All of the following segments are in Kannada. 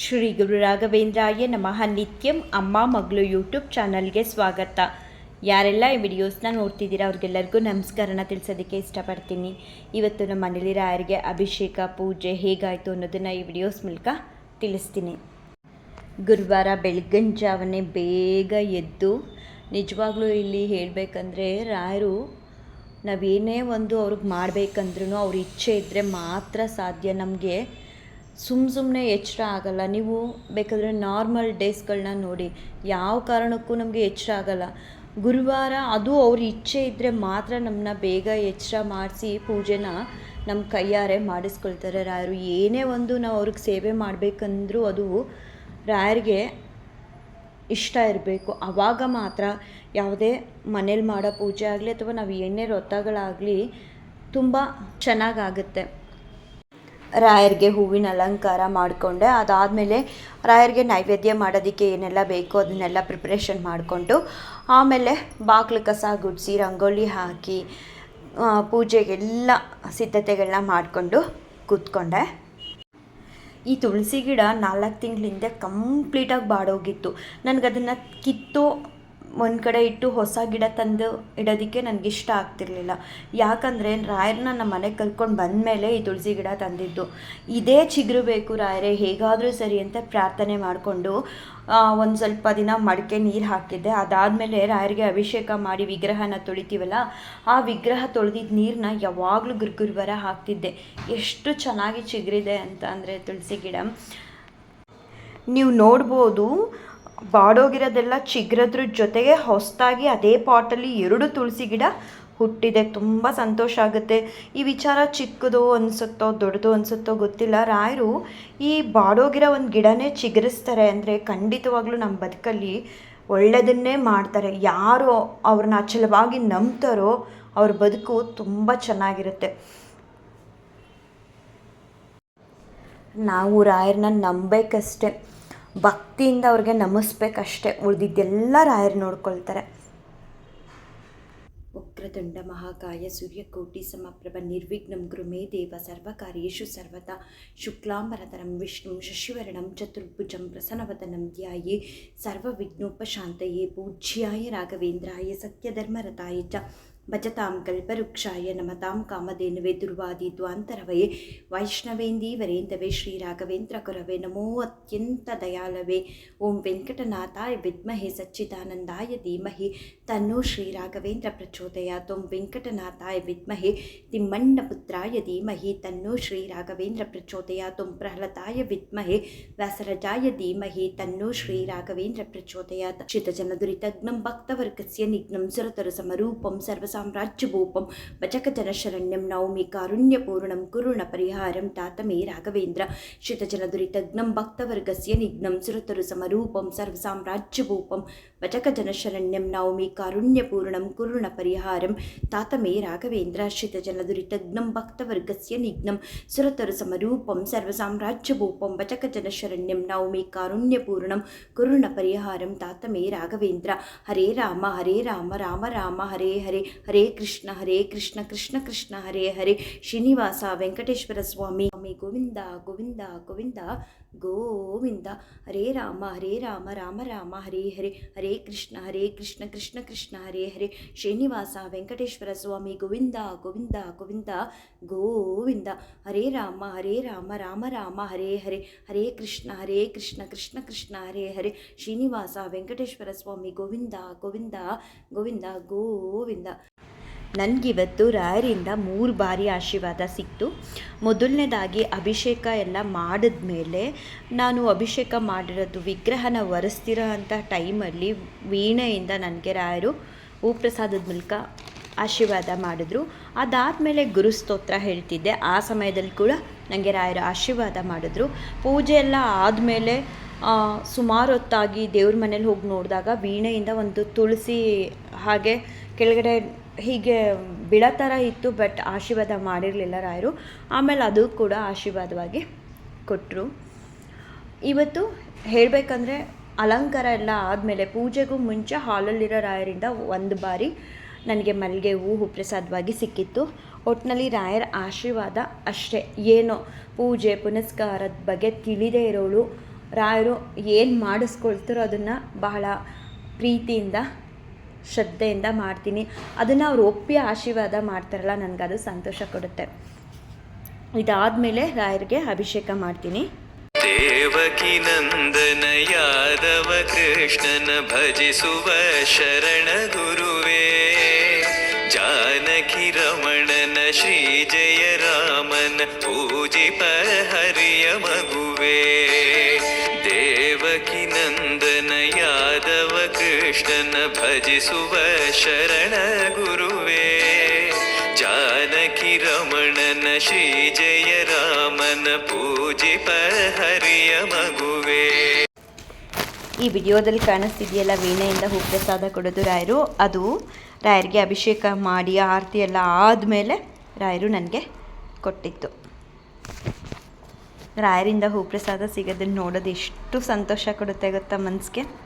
ಶ್ರೀ ಗುರು ರಾಘವೇಂದ್ರಾಯ ನಮಃ. ನಿತ್ಯಂ ಅಮ್ಮ ಮಗಳು ಯೂಟ್ಯೂಬ್ ಚಾನಲ್ಗೆ ಸ್ವಾಗತ. ಯಾರೆಲ್ಲ ಈ ವಿಡಿಯೋಸ್ನ ನೋಡ್ತಿದ್ದೀರಾ ಅವ್ರಿಗೆಲ್ಲರಿಗೂ ನಮಸ್ಕಾರನ ತಿಳಿಸೋದಕ್ಕೆ ಇಷ್ಟಪಡ್ತೀನಿ. ಇವತ್ತು ನಮ್ಮ ಮನೇಲಿ ರಾಯರಿಗೆ ಅಭಿಷೇಕ, ಪೂಜೆ ಹೇಗಾಯಿತು ಅನ್ನೋದನ್ನು ಈ ವಿಡಿಯೋಸ್ ಮೂಲಕ ತಿಳಿಸ್ತೀನಿ. ಗುರುವಾರ ಬೆಳಗಿನ ಜಾವನೆ ಬೇಗ ಎದ್ದು ನಿಜವಾಗ್ಲೂ ಇಲ್ಲಿ ಹೇಳಬೇಕಂದ್ರೆ ರಾಯರು ನಾವೇನೇ ಒಂದು ಅವ್ರಿಗೆ ಮಾಡಬೇಕಂದ್ರೂ ಅವ್ರ ಇಚ್ಛೆ ಇದ್ದರೆ ಮಾತ್ರ ಸಾಧ್ಯ ನಮಗೆ. ಸುಮ್ಮ ಸುಮ್ಮನೆ ಎಚ್ಚರ ಆಗಲ್ಲ. ನೀವು ಬೇಕಾದರೆ ನಾರ್ಮಲ್ ಡೇಸ್ಗಳನ್ನ ನೋಡಿ. ಯಾವ ಕಾರಣಕ್ಕೂ ನಮಗೆ ಎಚ್ಚರ ಆಗಲ್ಲ. ಗುರುವಾರ ಅದು ಅವ್ರ ಇಚ್ಛೆ ಇದ್ದರೆ ಮಾತ್ರ ನಮ್ಮನ್ನ ಬೇಗ ಎಚ್ಚರ ಮಾಡಿಸಿ ಪೂಜೆನ ನಮ್ಮ ಕೈಯಾರೆ ಮಾಡಿಸ್ಕೊಳ್ತಾರೆ. ರಾಯರು ಏನೇ ಒಂದು ನಾವು ಅವ್ರಿಗೆ ಸೇವೆ ಮಾಡಬೇಕಂದ್ರೂ ಅದು ರಾಯರಿಗೆ ಇಷ್ಟ ಇರಬೇಕು. ಆವಾಗ ಮಾತ್ರ ಯಾವುದೇ ಮನೇಲಿ ಮಾಡೋ ಪೂಜೆ ಆಗಲಿ ಅಥವಾ ನಾವು ಏನೇ ವ್ರತಗಳಾಗಲಿ ತುಂಬ ಚೆನ್ನಾಗಾಗುತ್ತೆ ರಾಯರಿಗೆ ಹೂವಿನ ಅಲಂಕಾರ ಮಾಡಿಕೊಂಡೆ. ಅದಾದಮೇಲೆ ರಾಯರಿಗೆ ನೈವೇದ್ಯ ಮಾಡೋದಕ್ಕೆ ಏನೆಲ್ಲ ಬೇಕೋ ಅದನ್ನೆಲ್ಲ ಪ್ರಿಪ್ರೇಷನ್ ಮಾಡಿಕೊಂಡು, ಆಮೇಲೆ ಬಾಗಿಲು ಕಸ ಗುಡಿಸಿ, ರಂಗೋಲಿ ಹಾಕಿ ಪೂಜೆಗೆಲ್ಲ ಸಿದ್ಧತೆಗಳನ್ನ ಮಾಡಿಕೊಂಡು ಕೂತ್ಕೊಂಡೆ. ಈ ತುಳಸಿ ಗಿಡ ನಾಲ್ಕು ತಿಂಗಳ ಹಿಂದೆ ಕಂಪ್ಲೀಟಾಗಿ ಬಾಡೋಗಿತ್ತು. ನನಗದನ್ನು ಕಿತ್ತು ಒಂದು ಕಡೆ ಇಟ್ಟು ಹೊಸ ಗಿಡ ತಂದು ಇಡೋದಕ್ಕೆ ನನಗೆ ಇಷ್ಟ ಆಗ್ತಿರ್ಲಿಲ್ಲ. ಯಾಕಂದರೆ ರಾಯರನ್ನ ನಮ್ಮ ಮನೆಗೆ ಬಂದ ಮೇಲೆ ಈ ತುಳಸಿ ಗಿಡ ತಂದಿದ್ದು. ಇದೇ ಚಿಗುರು ಬೇಕು ರಾಯರೇ, ಹೇಗಾದರೂ ಸರಿ ಅಂತ ಪ್ರಾರ್ಥನೆ ಮಾಡಿಕೊಂಡು ಒಂದು ಸ್ವಲ್ಪ ದಿನ ಮಡಿಕೆ ನೀರು ಹಾಕಿದ್ದೆ. ಅದಾದಮೇಲೆ ರಾಯರಿಗೆ ಅಭಿಷೇಕ ಮಾಡಿ ವಿಗ್ರಹನ ತೊಳಿತೀವಲ್ಲ, ಆ ವಿಗ್ರಹ ತೊಳೆದಿದ್ದ ನೀರನ್ನ ಯಾವಾಗಲೂ ಗುರುಗುರುವಾರ ಹಾಕ್ತಿದ್ದೆ. ಎಷ್ಟು ಚೆನ್ನಾಗಿ ಚಿಗುರಿದೆ ಅಂತ ಅಂದರೆ ತುಳಸಿ ಗಿಡ. ನೀವು ನೋಡ್ಬೋದು ಬಾಡೋಗಿರೋದೆಲ್ಲ ಚಿಗ್ರದ್ರ ಜೊತೆಗೆ ಹೊಸದಾಗಿ ಅದೇ ಪಾಟಲ್ಲಿ ಎರಡು ತುಳಸಿ ಗಿಡ ಹುಟ್ಟಿದೆ. ತುಂಬ ಸಂತೋಷ ಆಗುತ್ತೆ. ಈ ವಿಚಾರ ಚಿಕ್ಕದು ಅನಿಸುತ್ತೋ ದೊಡ್ಡದು ಅನಿಸುತ್ತೋ ಗೊತ್ತಿಲ್ಲ. ರಾಯರು ಈ ಬಾಡೋಗಿರೋ ಒಂದು ಗಿಡನೇ ಚಿಗುರಿಸ್ತಾರೆ ಅಂದರೆ ಖಂಡಿತವಾಗ್ಲೂ ನಮ್ಮ ಬದುಕಲ್ಲಿ ಒಳ್ಳೆಯದನ್ನೇ ಮಾಡ್ತಾರೆ. ಯಾರು ಅವ್ರನ್ನ ಅಚಲವಾಗಿ ನಂಬ್ತಾರೋ ಅವ್ರ ಬದುಕು ತುಂಬ ಚೆನ್ನಾಗಿರುತ್ತೆ. ನಾವು ರಾಯರನ್ನ ನಂಬಬೇಕಷ್ಟೆ ಭಕ್ತಿಯಿಂದ ಅವ್ರಿಗೆ ನಮಿಸ್ಬೇಕಷ್ಟೆ. ಉಳಿದಿದ್ದೆಲ್ಲ ರಾಯರು ನೋಡ್ಕೊಳ್ತಾರೆ. ವಕ್ರತುಂಡ ಮಹಾಕಾಯ, ಸೂರ್ಯಕೋಟಿ, ಸಮಪ್ರಭ, ನಿರ್ವಿಘ್ನಂ ಗೃಮೇ ದೇವ, ಸರ್ವಕಾರ್ಯೇಷು ಸರ್ವತ, ಶುಕ್ಲಾಂಬರತರಂ, ವಿಷ್ಣು, ಶಶಿವರ್ಣಂ, ಚತುರ್ಭುಜಂ, ಪ್ರಸನ್ನವದನಂ ಧ್ಯಾಯೇ, ಸರ್ವವಿಘ್ನೋಪಶಾಂತಯೇ, ಪೂಜ್ಯಾಯ ರಾಘವೇಂದ್ರಾಯ ಸತ್ಯಧರ್ಮರತಾಯ ಚ. भजतां कल्पवृक्षाय नमतां कामधेनवे दुर्वादिद्वान्तरवये वैष्णवेन्दीवरेन्दवे वैष्णवेन्दी नमो अत्यन्तदयालवे। ॐ वेङ्कटनाथाय विद्महे सच्चिदानन्दाय धीमहि। तन्नो श्रीराघवेन्द्रप्रचोदया त्वं वेङ्कटनाथाय विद्महे तिम्मण्डपुत्राय धीमहि। तन्नो श्रीराघवेन्द्रप्रचोदया तुं प्रह्लदाय विद्महे वसरजाय धीमहि। तन्नो श्रीराघवेन्द्रप्रचोदयात् चितजनदुरितघ्नं भक्तवर्गस्य निघ्नं सुरतरसमरूपं सर्वस సామ్రాజ్యభూపం భజకజన శరణ్యం నౌమి కారుణ్యపూర్ణం కురుణ పరిహారం తాతమే రాఘవేంద్ర శితజన దురితగ్నం భక్తవర్గస్య నిఘ్నం సురతరు సమరూపం సర్వసామ్రాజ్యభూపం భజకజన శరణ్యం నౌమి కారుణ్యపూర్ణం కురుణ పరిహారం తాతమే రాఘవేంద్ర శితజన దురితగ్నం భక్తవర్గస్య నిఘ్నం సురతరు సమరూపం సర్వసామ్రాజ్యభూపం భజకజన శరణ్యం నౌమి కారుణ్యపూర్ణం కురుణ పరిహారం తాతమే రాఘవేంద్ర హరే రామ హరే రామ రామ రామ హరే హరే ಹರೇ ಕೃಷ್ಣ ಹರೇ ಕೃಷ್ಣ ಕೃಷ್ಣ ಕೃಷ್ಣ, ಹರೇ ಹರೇ. ಶ್ರೀನಿವಾಸ ವೆಂಕಟೇಶ್ವರ ಸ್ವಾಮಿ ಸ್ವಾಮಿ ಗೋವಿಂದ ಗೋವಿಂದ ಗೋವಿಂದ ಗೋವಿಂದ. ಹರೇ ರಾಮ ಹರೇ ರಾಮ ರಾಮ ರಾಮ, ಹರೇ ಹರೇ. ಹರೇ ಕೃಷ್ಣ ಹರೇ ಕೃಷ್ಣ ಕೃಷ್ಣ ಕೃಷ್ಣ, ಹರೇ ಹರೇ. ಶ್ರೀನಿವಾಸ ವೆಂಕಟೇಶ್ವರ ಸ್ವಾಮಿ, ಗೋವಿಂದ ಗೋವಿಂದ ಗೋವಿಂದ ಗೋವಿಂದ. ಹರೇ ರಾಮ ಹರೇ ರಾಮ ರಾಮ ರಾಮ, ಹರೇ ಹರೇ. ಹರೇ ಕೃಷ್ಣ ಹರೇ ಕೃಷ್ಣ ಕೃಷ್ಣ ಕೃಷ್ಣ, ಹರೇ ಹರೇ. ಶ್ರೀನಿವಾಸ ವೆಂಕಟೇಶ್ವರ ಸ್ವಾಮಿ, ಗೋವಿಂದ ಗೋವಿಂದ ಗೋವಿಂದ ಗೋವಿಂದ. ನನಗಿವತ್ತು ರಾಯರಿಂದ ಮೂರು ಬಾರಿ ಆಶೀರ್ವಾದ ಸಿಕ್ತು. ಮೊದಲನೇದಾಗಿ ಅಭಿಷೇಕ ಎಲ್ಲ ಮಾಡಿದ ಮೇಲೆ ನಾನು ಅಭಿಷೇಕ ಮಾಡಿರೋದು ವಿಗ್ರಹನ ಒರೆಸ್ತಿರೋ ಅಂಥ ಟೈಮಲ್ಲಿ ವೀಣೆಯಿಂದ ನನಗೆ ರಾಯರು ಹೂಪ್ರಸಾದದ ಮೂಲಕ ಆಶೀರ್ವಾದ ಮಾಡಿದ್ರು. ಅದಾದಮೇಲೆ ಗುರುಸ್ತೋತ್ರ ಹೇಳ್ತಿದ್ದೆ. ಆ ಸಮಯದಲ್ಲಿ ಕೂಡ ನನಗೆ ರಾಯರು ಆಶೀರ್ವಾದ ಮಾಡಿದ್ರು. ಪೂಜೆ ಎಲ್ಲ ಆದಮೇಲೆ ಸುಮಾರು ಹೊತ್ತಾಗಿ ದೇವ್ರ ಮನೇಲಿ ಹೋಗಿ ನೋಡಿದಾಗ ವೀಣೆಯಿಂದ ಒಂದು ತುಳಸಿ ಹಾಗೆ ಕೆಳಗಡೆ ಹೀಗೆ ಬಿಡೋ ಥರ ಇತ್ತು ಬಟ್ ಆಶೀರ್ವಾದ ಮಾಡಿರಲಿಲ್ಲ ರಾಯರು. ಆಮೇಲೆ ಅದು ಕೂಡ ಆಶೀರ್ವಾದವಾಗಿ ಕೊಟ್ಟರು ಇವತ್ತು ಹೇಳಬೇಕಂದ್ರೆ ಅಲಂಕಾರ ಎಲ್ಲ ಆದಮೇಲೆ ಪೂಜೆಗೂ ಮುಂಚೆ ಹಾಲಲ್ಲಿರೋ ರಾಯರಿಂದ ಒಂದು ಬಾರಿ ನನಗೆ ಮಲ್ಲಿಗೆ ಹೂವು ಪ್ರಸಾದವಾಗಿ ಸಿಕ್ಕಿತ್ತು. ಒಟ್ಟಿನಲ್ಲಿ ರಾಯರ ಆಶೀರ್ವಾದ ಅಷ್ಟೇ. ಏನೋ ಪೂಜೆ, ಪುನಸ್ಕಾರದ ಬಗ್ಗೆ ತಿಳಿದೇ ಇರೋಳು. ರಾಯರು ಏನು ಮಾಡಿಸ್ಕೊಳ್ತಾರೋ ಅದನ್ನು ಬಹಳ ಪ್ರೀತಿಯಿಂದ ಶ್ರದ್ಧೆಯಿಂದ ಮಾಡ್ತೀನಿ. ಅದನ್ನು ಅವ್ರು ಒಪ್ಪಿ ಆಶೀರ್ವಾದ ಮಾಡ್ತಾರಲ್ಲ ನನಗದು ಸಂತೋಷ ಕೊಡುತ್ತೆ. ಇದಾದಮೇಲೆ ರಾಯರಿಗೆ ಅಭಿಷೇಕ ಮಾಡ್ತೀನಿ. ದೇವಕಿ ನಂದನ ಯಾದವ ಕೃಷ್ಣನ ಭಜಿಸುವ ಶರಣ ಗುರುವೇ. ಜಾನಕಿ ರಮಣನ ಶ್ರೀ ಜಯ ರಾಮನ ಪೂಜಿಪ ಹರಿಯ ಮಗುವೇ. ದೇವಕಿ ನಂದನ ಯಾದವ ಕೃಷ್ಣನ ಭಜಿಸುವ ಶರಣ ಗುರುವೇ. ಜಾನಕಿ ರಮಣನ ಶ್ರೀ ಜಯ ರಾಮನ ಪೂಜಿಪ ಹರಿಯ ಮಗುವೇ. ಈ ವಿಡಿಯೋದಲ್ಲಿ ಕಾಣಿಸ್ತಿದೆಯಲ್ಲ ವೀಣೆಯಿಂದ ಹೂಪ್ರಸಾದ ಕೊಡೋದು ರಾಯರು. ಅದು ರಾಯರಿಗೆ ಅಭಿಷೇಕ ಮಾಡಿ ಆರತಿ ಎಲ್ಲ ಆದಮೇಲೆ ರಾಯರು ನನಗೆ ಕೊಟ್ಟಿತ್ತು. ರಾಯರಿಂದ ಹೂಪ್ರಸಾದ ಸಿಗೋದನ್ನು ನೋಡೋದು ಎಷ್ಟು ಸಂತೋಷ ಕೊಡುತ್ತೆ ಗೊತ್ತಾ ಮನಸ್ಸಿಗೆ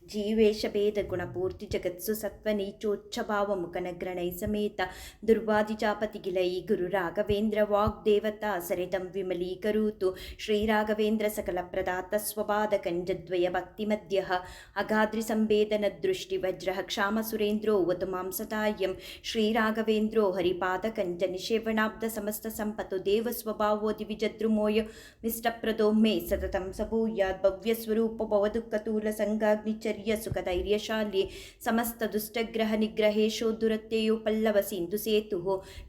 ಜೀವೇಶಭೇದಗುಣಪೂರ್ತಿ ಜಗತ್ಸು ಸತ್ವನೀಚೋಚ್ಛಭಾವಮುಖನಗ್ರಣೈ ಸಮೇತ ದುರ್ವಾದಿಚಾಪತಿಗಿಲೈ ಗುರು ರಾಘವೇಂದ್ರ ವಾಗ್ದೇವತಾ ಸರಿತಂ ವಿಮಲೀಕರೋತು ಶ್ರೀರಾಘವೇಂದ್ರ ಸಕಲ ಪ್ರದಾತ ಸ್ವಪಾದ ಕಂಜದ್ವಯ ಭಕ್ತಿಮಧ್ಯ ಅಗಾದ್ರಿ ಸಂವೇದನ ದೃಷ್ಟಿ ವಜ್ರ ಕ್ಷಾಮ ಸುರೇಂದ್ರೋ ವತು ಮಾಂಸತಾಯಂ ಶ್ರೀರಾಘವೇಂದ್ರೋ ಹರಿಪಾದ ಕಂಜ ನಿಷೇವಣಾಬ್ಧ ಸಮಸ್ತ ಸಂಪತ್ತು ದೇವ ಸ್ವಭಾವೋ ದಿವಿಜದ್ರುಮೋಯ ಮಿಷ್ಟಪ್ರದೋ ಮೇ ಸತತಂ ಸಭೂಯಾತ್ ಭವ್ಯ ಸ್ವರೂಪ ಭವದುಃಖತೂಲ ಸಂಗಾಗ್ನಿಚರ್ಯ ಸುಖಧೈರ್ಯಶಾಲಿ ಸಮಸ್ತ ದುಷ್ಟಗ್ರಹ ನಿಗ್ರಹೇಶೋ ದುರತ್ಯಯೋ ಪಲ್ಲವ ಸಿಂಧು ಸೇತು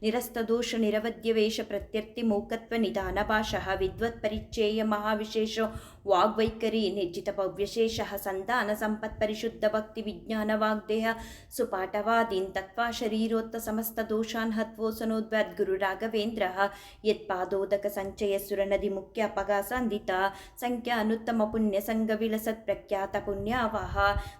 ನಿರಸ್ತದೋಷ ದೋಷ ವೇಷ ಪ್ರತ್ಯರ್ಥಿ ಮೌಕತ್ವ ನಿಧಾನ ಭಾಷಃ ವಿದ್ವತ್ ಪರಿಚಯ ಮಹಾವಿಶೇಷೋ ವಾಗ್ವೈಖರಿ, ನಿರ್ಜಿತ ಭವ್ಯಶೇಷ ಸಂಧಾನ, ಸಂಪತ್ ಪರಿಶುದ್ಧ ಭಕ್ತಿ ವಿಜ್ಞಾನ ವಾಗ್ದೇಹ ಸುಪಾಠವಾದೀನ್ ತತ್ವಾ ಶರೀರೋತ್ತ ಸಮಸ್ತ ದೋಷಾನ್ ಹತ್ವೋಸನೋದ್ವದ್ ಗುರು ರಾಘವೇಂದ್ರ ಯತ್ಪಾದೋದಕ ಸಂಚಯ ಸುರನದಿ ಮುಖ್ಯ ಅಪಗಾಸಾಂದಿತ ಸಂಖ್ಯಾ ಅನುತ್ತಮ ಪುಣ್ಯ ಸಂಘ ವಿಲಸತ್ ಪ್ರಖ್ಯಾತ ಪುಣ್ಯಾವಹ,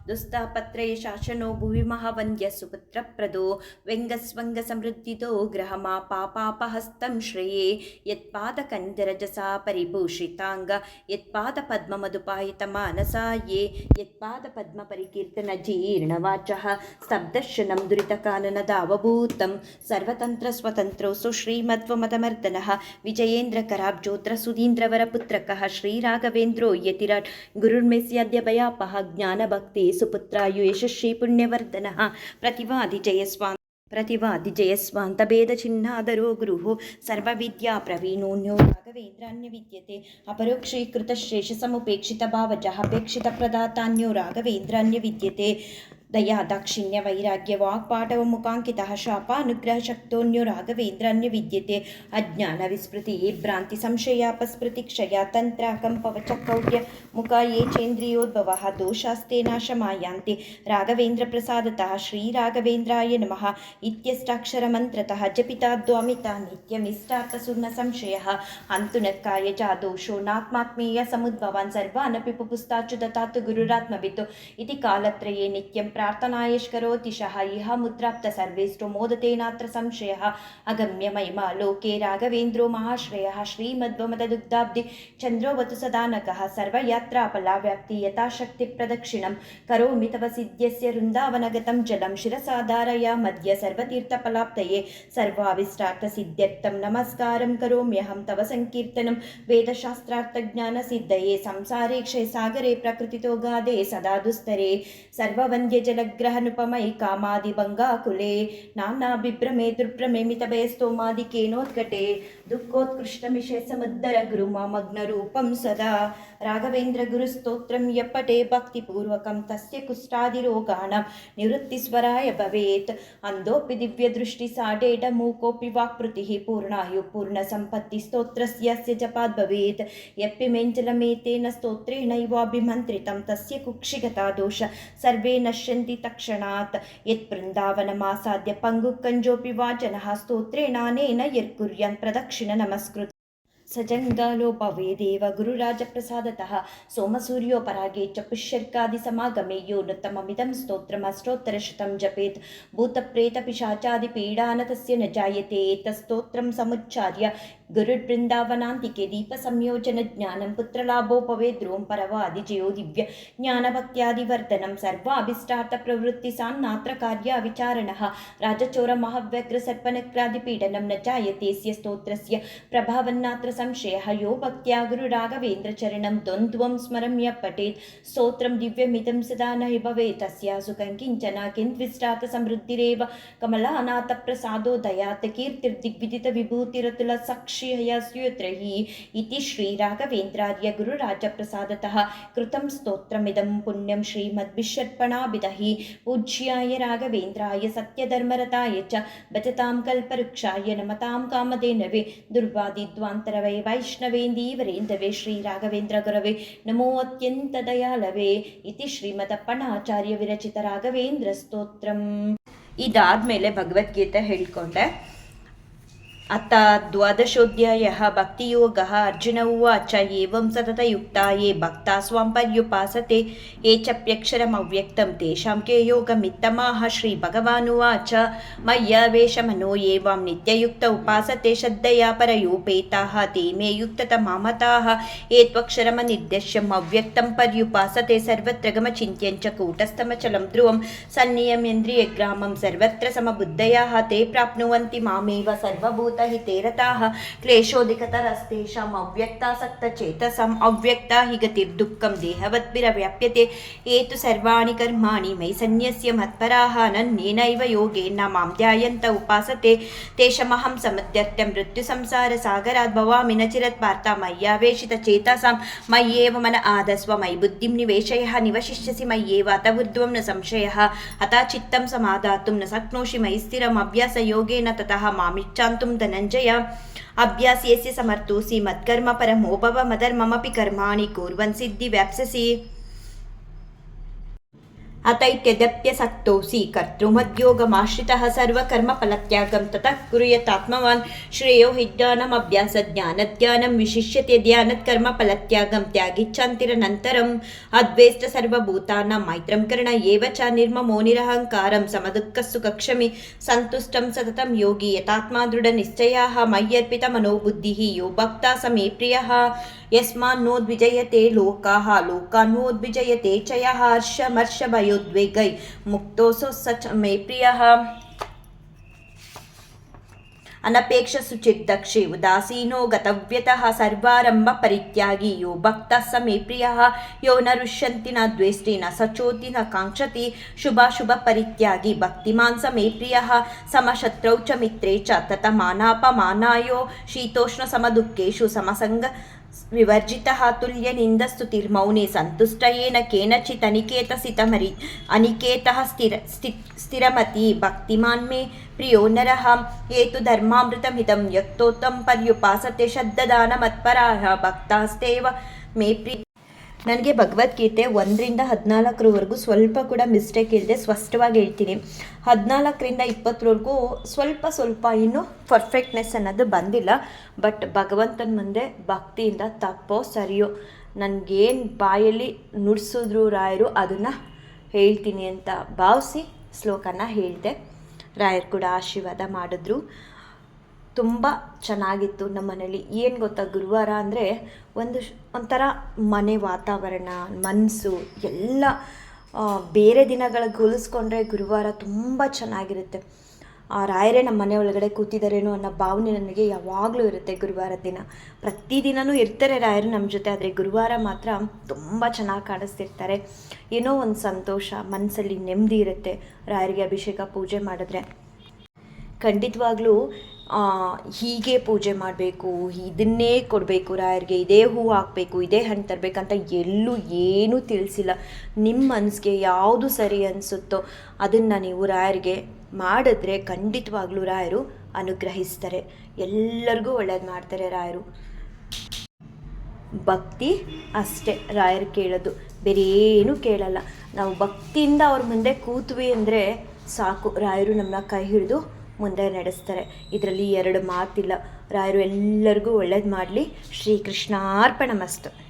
ದುಸ್ತಾಪತ್ರಯ ಶಾಸನೋ ಭುವಿ ಮಹಾವಂದ್ಯ ಸುಪುತ್ರ ಪ್ರದೋ, ವ್ಯಂಗಸ್ವಂಗ ಸಮೃದ್ಧಿದೋ ಗ್ರಹಮಾ ಪಾಪಾಪಹಸ್ತಂ ಶ್ರೇಯೇ ಯತ್ಪಾದ ಕಂದರಜಸಾ ಪರಿಭೂಷಿತಾಂಗ ಯತ್ಪಾದ पादपद्ममधुपायितमानसा ये यत्पादपद्मपरिकीर्तनजीर्णवाचः स्तब्धशनं दुरितकाननदावभूतं सर्वतन्त्रस्वतन्त्रो सुश्रीमत्वमतमर्दनः विजयेन्द्रकराब्जोत्रसुधीन्द्रवरपुत्रकः श्रीराघवेन्द्रो यतिराट् गुरुर्मेस्याद्यभयापः ज्ञानभक्ति सुपुत्रायुयशश्रीपुण्यवर्धनः प्रतिवादिजयस्वामी ప్రతివాది జయస్వాంతభేద చిన్నాదరో గురు సర్వవిద్యా ప్రవీణోన్యో రాఘవేంద్రాన్య విద్యతే. అపరోక్షీకృత శేషసముపేక్షిత భావజ అపేక్షిత ప్రదాతాన్యో రాఘవేంద్రాన్య విద్యతే. ದಯಾ, ದಾಕ್ಷಿಣ್ಯ, ವೈರಾಗ್ಯ ವಾಕ್ಪಾಟವ ಮುಖಾಂಕಿತ ಶಾಪಾನುಗ್ರಹ ಶಕ್ತೋನ್ಯೋ ರಾಘವೇಂದ್ರಾನ್ಯ ವಿದ್ಯತೆ, ಅಜ್ಞಾನ, ವಿಸ್ಮೃತಿ, ಭ್ರಾಂತಿ ಸಂಶಯಾಪಸ್ಮೃತಿ ಕ್ಷಯ, ತಂತ್ರ, ಕಂಪವ ಕೌಟ್ಯ ಮುಖ ಯೇ ಚೇಂದ್ರಿಯೋದ್ಭವ ದೋಷಾಸ್ತೆ ನಾಶ ಮಾಯಾಂತೆ ರಾಘವೇಂದ್ರ ಪ್ರಸಾದತಃ, ಶ್ರೀರಾಘವೇಂದ್ರಾಯ ನಮಃ, ಇತ್ಯಷ್ಟಾಕ್ಷರ ಮಂತ್ರತಃ ಜಪಿತಾದ್ವಾಮಿತ ನಿತ್ಯಮಿಷ್ಟಾರ್ಥಸುರ್ನ ಸಂಶಯ, ಅಂತುನಕ್ಕಾಯ ನಕ್ಕಾಯ ಚ ದೋಷೋ ನಾತ್ಮಾತ್ಮೀಯ ಸಮುದ್ಭವಾನ್ ಸರ್ವಾನಪಿ ಪುಪುಸ್ತಾಚ್ಯುತಾತು ಗುರುರಾತ್ಮವಿತ್ತು, ಇತಿ ಕಾಲತ್ರಯೇ ನಿತ್ಯಂ प्रार्थनायश्करोतिशः इह मुद्राप्त सर्वेष्टो मोदतेनात्र संशयः। अगम्यमयिमा लोके राघवेन्द्रो महाश्रयः। श्रीमद्वमतदुग्धाब्धि चन्द्रो वतु सदा नकः सर्वयात्रापलाव्याप्ति यथाशक्तिप्रदक्षिणं करोमि तव सिद्ध्यस्य वृन्दावनगतं जलं। शिरसाधारया मध्य सर्वतीर्थफलाप्तये सर्वाभिष्टार्थसिद्ध्यर्थं नमस्कारं करोम्यहं तव सङ्कीर्तनं वेदशास्त्रार्थज्ञानसिद्धये संसारे क्षयसागरे प्रकृतितो गादे सदा दुस्तरे। सर्ववन्द्य ಜಲಗ್ರಹನುಪಮೈ ಕಾಮಾದಿ ಭಂಗಾಕುಲೆ ನಾನಾ ಬಿಭ್ರಮೆ ದುರ್ಭ್ರಮೆ ಮಿತಭಯ ಸ್ತೋಮಾದಿಕೇನೋದ್ಘಟೆ ದುಃಖೋತ್ಕೃಷ್ಟಮಿಷೆ ಸಮುದ್ದರ ಗುರು ಮಾಮಗ್ನ ರೂಪಂ ಸದಾ ರಾಘವೇಂದ್ರ ಗುರುಸ್ತೋತ್ರಂ ಯಪ್ಪಟೆ ಭಕ್ತಿಪೂರ್ವಕಂ ತಸ್ಯ ಕುಷ್ಟಾದಿರೋಗಾಣಂ ನಿವೃತ್ತಿಸ್ವರಾಯ ಭವೇತ್ ಅಂದೋಪಿ ದಿವ್ಯದೃಷ್ಟಿ ಸಾಡೇಡ ಮೂಕೋಪಿ ವಾಕ್ಪೃತಿ ಪೂರ್ಣಾಯು ಪೂರ್ಣ ಸಂಪತ್ತಿ ಸ್ತೋತ್ರಸ್ಯಸ್ಯ ಜಪಾದ್ ಭವೇತ್ ಯಪ್ಪಿ ಮೆಂಜಲಮೇತೇನ ಸ್ತೋತ್ರೇಣೈವಾಭಿಮಂತ್ರಿತಂ ತಸ್ಯ ಕುಕ್ಷಿಗತಾ ದೋಷ ಸರ್ವೇ ನಶ್ಯ नश्यन्ति तक्षणात् यत्बृन्दावनमासाद्य पङ्गुकञ्जोऽपि वा जनः स्तोत्रेणानेन यत्कुर्यान् प्रदक्षिण नमस्कृत सजङ्गालोपवेदेव गुरुराजप्रसादतः ಗರುಡ್ಬೃಂದಾವನಾಂತಿಕೆ ದೀಪ ಸಂಯೋಜನ ಜ್ಞಾನಂ ಪುತ್ರಲಾಭೋಪವೇ ಧ್ರುವಂ ಪರವಾದಿ ಜಯೋ ದಿವ್ಯ ಜ್ಞಾನಭಕ್ತಿಯಾದಿವರ್ಧನಂ ಸರ್ವ ಅಭಿಷ್ಟಾರ್ಥ ಪ್ರವೃತ್ತಿ ಸಾನ್ ನಾತ್ರ ಕಾರ್ಯ ವಿಚಾರಣಃ ರಾಜಚೋರ ಮಹಾವ್ಯಗ್ರ ಸರ್ಪನಕ್ರಾದಿಪೀಡನಂ ನ ಜಾಯತೇಸ್ಯ ಸ್ತೋತ್ರಸ್ಯ ಪ್ರಭಾವನ್ನಾತ್ರ ಸಂಶಯ ಯೋ ಭಕ್ತ್ಯಾ ಗುರುರಾಘವೇಂದ್ರ ಚರಣಂ ದ್ವಂದ್ವಂ ಸ್ಮರಮ್ಯ ಪಠೇತ್ ಸ್ತೋತ್ರಂ ದಿವ್ಯಮಿದಂ ಸದಾ ನಹಿ ಭವೇತ್ ತಸ್ಯ ಸುಖಂ ಕಿಂಚನ ಕಿಂತ್ವಿಷ್ಟಾತ ಸಮೃದ್ಧಿರೇವ ಕಮಲಾನಾಥ ಪ್ರಸಾದೋ ದಯಾತ್ ಕೀರ್ತಿರ್ದಿಗ್ವಿದಿತ ವಿಭೂತಿರತುಲ ಸಕ್ಷ हि इति श्रीराघवेन्द्रार्य गुरुराजप्रसादतः कृतं स्तोत्रमिदं पुण्यं श्रीमद्विषर्पणाभिदहि पूज्याय राघवेन्द्राय सत्यधर्मरताय च भजतां कल्पवृक्षाय नमतां कामधेनवे दुर्वादिद्वान्तरवे वैष्णवेन्दीवरेन्दवे श्रीराघवेन्द्रगुरवे नमो अत्यन्तदयालवे इति ಶ್ರೀಮದಪ್ಪಣಾಚಾರ್ಯ ವಿರಚಿತ ರಾಘವೇಂದ್ರ ಸ್ತೋತ್ರಂ ಇದಾದ್ಮೇಲೆ ಭಗವದ್ಗೀತೆ ಹೇಳ್ಕೊಂಡೆ अथ द्वादशोऽध्यायः भक्तियोगः अर्जुन उवाच, एवं सततयुक्ता ये भक्ता स्वां पर्युपासते। ये चाप्यक्षरमव्यक्तं तेषां के योगमित्तमाः, श्रीभगवानुवाच। मय्यावेशमनो ये वां नित्ययुक्त उपासते, श्रद्धया परयोपेताः ते मे युक्ततमामताः। ये त्वक्षरमनिर्देश्यम् अव्यक्तं पर्युपासते सर्वत्र गमचिन्त्यं च कूटस्थमचलं ध्रुवं। सन्नियमेन्द्रियग्रामं सर्वत्र समबुद्धयाः, ते प्राप्नुवन्ति मामेव सर्वभूतहिते रताः क्लेशोऽधिकतरस्तेषाम् अव्यक्तासक्तचेतसाम् अव्यक्ता हि गतिर्दुःखं देहवद्भिरव्याप्यते ये तु सर्वाणि कर्माणि मयि सन्न्यस्य मत्पराः अनन्येनैव योगेन मां ध्यायन्त उपासते तेषमहं समुद्यत्य मृत्युसंसारसागरात् भवामि न चिरत् वार्ता मय्यावेशितचेतसां मय्येव मन आदस्व मयि बुद्धिं निवेशयः निवशिष्यसि मय्येव अत ऊर्ध्वं न संशयः हता चित्तं समादातुं न शक्नोषि मयि स्थिरम् अभ्यासयोगेन ततः मामिच्छान्तुं धनञ्जय। अभ्यास्यस्य समर्थोऽसि मत्कर्म परमो भव कर्मा कर्माणि कुर्वन् सिद्धिव्याप्स्यसि। अतैत्यदप्यसक्तोऽसि कर्तृमद्योगमाश्रितः सर्वकर्मफलत्यागं ततः कुर्यतात्मवान् श्रेयो हि ज्ञानमभ्यासज्ञानज्ञानं विशिष्यते ध्यानत्कर्मफलत्यागं त्यागिच्छान्तिरनन्तरम्। अद्वेष्ट सर्वभूतानां मैत्रं कर्ण एव च निर्ममो निरहङ्कारं समदुःखसुखक्षमि सन्तुष्टं सततं योगी यतात्मा दृढनिश्चयाः मय्यर्पितमनो बुद्धिः यो भक्ता समे प्रियः। यस्मान्नोद्विजयते लोकाः, लोकान्नोद्विजयते च यः हर्षमर्षभयोद्वेगै मुक्तोऽसौ स च मे प्रियः अनपेक्षसुचिर्दक्षे उदासीनो गतव्यतः सर्वारम्भपरित्यागी यो भक्तः स मे प्रियः यो न रुष्यन्ति न द्वेष्टि न सचोति न काङ्क्षति शुभाशुभपरित्यागी भक्तिमान् स मे प्रियः समशत्रौ च मित्रे च ततमानापमानायो शीतोष्णसमदुःखेषु समसङ्ग विवर्जितः तुल्यनिन्दस्तुतिर्मौने सन्तुष्ट వివర్జితతుల్య నిందస్తుతిర్మౌనే సంతుష్టయేన కేనచిత్ అనికేత సితమరి అనికేత స్థిర స్థిరమతి భక్తిమాన్మే ప్రియో నరహ ఏతు ధర్మామృతమిదం యక్తోత్తం పర్యుపాసతే శబ్దదానమత్పరా భక్తాస్తేవ మే ప్రి ನನಗೆ ಭಗವದ್ಗೀತೆ ಒಂದರಿಂದ ಹದಿನಾಲ್ಕರವರೆಗೂ ಸ್ವಲ್ಪ ಕೂಡ ಮಿಸ್ಟೇಕ್ ಇಲ್ಲದೆ ಸ್ಪಷ್ಟವಾಗಿ ಹೇಳ್ತೀನಿ. ಹದಿನಾಲ್ಕರಿಂದ ಇಪ್ಪತ್ತರವರೆಗೂ ಸ್ವಲ್ಪ ಸ್ವಲ್ಪ ಇನ್ನೂ ಪರ್ಫೆಕ್ಟ್ನೆಸ್ ಅನ್ನೋದು ಬಂದಿಲ್ಲ. ಬಟ್ ಭಗವಂತನ ಮುಂದೆ ಭಕ್ತಿಯಿಂದ ತಪ್ಪೋ ಸರಿಯೋ, ನನಗೇನು ಬಾಯಲ್ಲಿ ನುಡಿಸಿದ್ರು ರಾಯರು ಅದನ್ನು ಹೇಳ್ತೀನಿ ಅಂತ ಭಾವಿಸಿ ಶ್ಲೋಕನ ಹೇಳಿದೆ. ರಾಯರು ಕೂಡ ಆಶೀರ್ವಾದ ಮಾಡಿದ್ರು. ತುಂಬ ಚೆನ್ನಾಗಿತ್ತು ನಮ್ಮ ಮನೇಲಿ ಏನು ಗೊತ್ತಾ, ಗುರುವಾರ ಅಂದರೆ ಒಂದು ಒಂಥರ ಮನೆ ವಾತಾವರಣ ಮನಸ್ಸು ಎಲ್ಲ ಬೇರೆ ದಿನಗಳಿಗೆ ಹೋಲಿಸ್ಕೊಂಡ್ರೆ ಗುರುವಾರ ತುಂಬ ಚೆನ್ನಾಗಿರುತ್ತೆ. ಆ ರಾಯರೇ ನಮ್ಮ ಮನೆ ಒಳಗಡೆ ಕೂತಿದ್ದಾರೇನೋ ಅನ್ನೋ ಭಾವನೆ ನನಗೆ ಯಾವಾಗಲೂ ಇರುತ್ತೆ ಗುರುವಾರ ದಿನ. ಪ್ರತಿದಿನವೂ ಇರ್ತಾರೆ ರಾಯರು ನಮ್ಮ ಜೊತೆ, ಆದರೆ ಗುರುವಾರ ಮಾತ್ರ ತುಂಬ ಚೆನ್ನಾಗಿ ಕಾಣಿಸ್ತಿರ್ತಾರೆ. ಏನೋ ಒಂದು ಸಂತೋಷ ಮನಸ್ಸಲ್ಲಿ ನೆಮ್ಮದಿ ಇರುತ್ತೆ ರಾಯರಿಗೆ ಅಭಿಷೇಕ, ಪೂಜೆ ಮಾಡಿದ್ರೆ. ಖಂಡಿತವಾಗ್ಲೂ ಹೀಗೆ ಪೂಜೆ ಮಾಡಬೇಕು, ಇದನ್ನೇ ಕೊಡಬೇಕು ರಾಯರಿಗೆ, ಇದೇ ಹೂ ಹಾಕಬೇಕು, ಇದೇ ಹಣ್ಣು ತರಬೇಕಂತ ಎಲ್ಲೂ ಏನೂ ತಿಳಿಸಿಲ್ಲ. ನಿಮ್ಮ ಮನಸ್ಸಿಗೆ ಯಾವುದು ಸರಿ ಅನಿಸುತ್ತೋ ಅದನ್ನು ನೀವು ರಾಯರಿಗೆ ಮಾಡಿದ್ರೆ ಖಂಡಿತವಾಗ್ಲೂ ರಾಯರು ಅನುಗ್ರಹಿಸ್ತಾರೆ. ಎಲ್ಲರಿಗೂ ಒಳ್ಳೇದು ಮಾಡ್ತಾರೆ ರಾಯರು. ಭಕ್ತಿ ಅಷ್ಟೇ ರಾಯರು ಕೇಳೋದು. ಬೇರೆ ಏನೂ ಕೇಳಲ್ಲ. ನಾವು ಭಕ್ತಿಯಿಂದ ಅವ್ರ ಮುಂದೆ ಕೂತ್ವಿ ಅಂದರೆ ಸಾಕು. ರಾಯರು ನಮ್ಮನ್ನ ಕೈ ಹಿಡಿದು ಮುಂದೆ ನಡೆಸ್ತಾರೆ. ಇದರಲ್ಲಿ ಎರಡು ಮಾತಿಲ್ಲ. ರಾಯರು ಎಲ್ಲರಿಗೂ ಒಳ್ಳೇದು ಮಾಡಲಿ. ಶ್ರೀಕೃಷ್ಣಾರ್ಪಣ ಮಸ್ತು